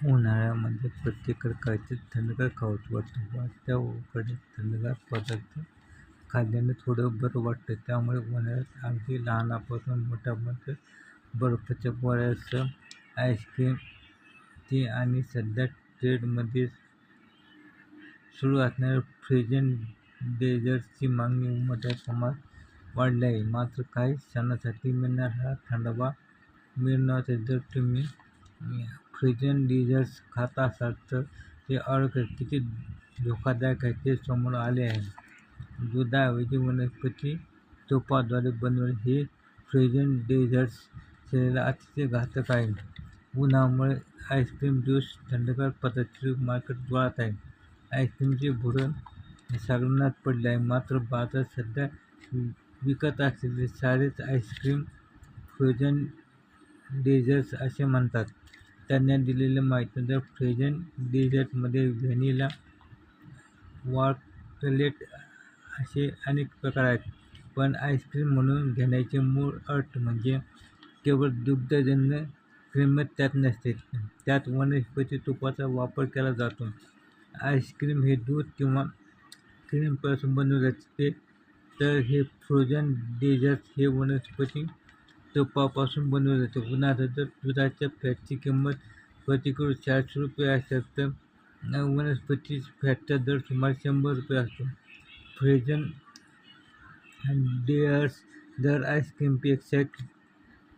उन्हाळ्यामध्ये प्रत्येक प्रकारचे थंडगार खावंसं वाटतं. वाटत्या कडे थंडगार पदार्थ खाल्ल्याने थोडं बरं वाटतं. त्यामुळे उन्हाळ्यात अगदी लहानापासून मोठ्यामध्ये बर्फाच्या गोळ्यासह आईस्क्रीम ती आणि सध्या ट्रेडमध्ये सुरू असणाऱ्या फ्रेजन डेझर्टची मागणी मोठ्या प्रमाणात वाढली आहे. मात्र काही क्षणासाठी मिळणारा हा थंडवा मिळणार जर तुम्ही फ्रोझन डेझर्ट्स खात असाल तर ते अर्क किती धोकादायक आहे ते समोर आले आहे. दुधाऐवजी वनस्पती तुपाद्वारे बनवले हे फ्रोझन डेझर्ट्स शरीराला अतिशय घातक आहे. उन्हामुळे आईस्क्रीम ज्यूस थंडगार पदार्थ मार्केट ज्वळत आहे. आईस्क्रीमचे भुरण सगळ्यांनाच पडले आहे. मात्र बाजारात सध्या विकत असलेले सारेच आईस्क्रीम फ्रोझन डेझर्ट्स असे म्हणतात. त्यांनी दिलेल्या माहितीनुसार फ्रोझन डेझर्टमध्ये व्हॅनिला चॉकलेट असे अनेक प्रकार आहेत. पण आईस्क्रीम म्हणून घेण्याचे मूळ अट म्हणजे केवळ दुग्धजन्य क्रीमच त्यात नसते. त्यात वनस्पती तुपाचा वापर केला जातो. आईस्क्रीम हे दूध किंवा क्रीमपासून बनवले जाते. तर हे फ्रोझन डेझर्ट हे वनस्पती तुपापासून बनवले जाते. उदाहरणार्थ जर दुधाच्या फॅटची किंमत प्रति चारशे रुपये असेल तर वनस्पती फॅटचा दर सुमारे शंभर रुपये असतो. फ्रेजन डेअर्स दर आईस्क्रीमपेक्षा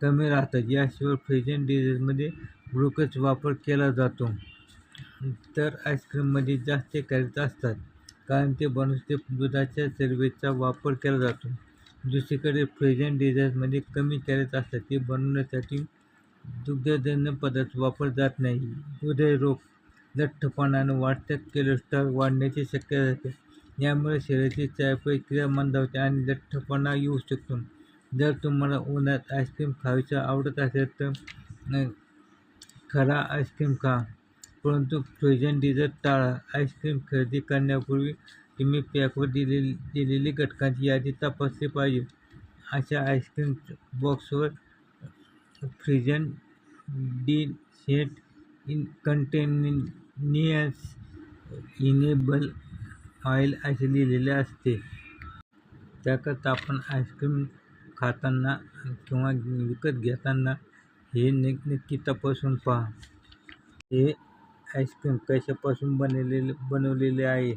कमी राहतात. याशिवाय फ्रेजन डेअर्समध्ये ग्लुकोज वापर केला जातो. तर आईस्क्रीममध्ये जास्त कॅरेट असतात कारण ते बनवते दुधाच्या चरबीचा वापर केला जातो. दुसरीकडे फ्रोझन डेझर्टमध्ये कमी कॅलरीज असतात ते बनवण्यासाठी दुग्धजन्य पदार्थ वापरला जात नाही. हृदयरोग लठ्ठपणानं वाढत्या कोलेस्ट्रॉल वाढण्याची शक्यता असते. यामुळे शरीराची चयापचय मंदावते आणि लठ्ठपणा येऊ शकतो. जर तुम्हाला उन्हात आईस्क्रीम खायचं आवडत असेल तर खरा आईस्क्रीम खा. परंतु फ्रोझन डेझर्ट टाळा आईस्क्रीम खरेदी करण्यापूर्वी तुम्ही पॅकवर दिलेली दिलेली घटकांची यादी तपासली पाहिजे. अशा ice cream बॉक्सवर frozen dessert in contains edible oil असे लिहिलेले असते. त्याकरता आपण आईस्क्रीम खाताना किंवा विकत घेताना हे नक्की तपासून पहा. हे आईस्क्रीम कशापासून बनलेले बनवलेले आहे?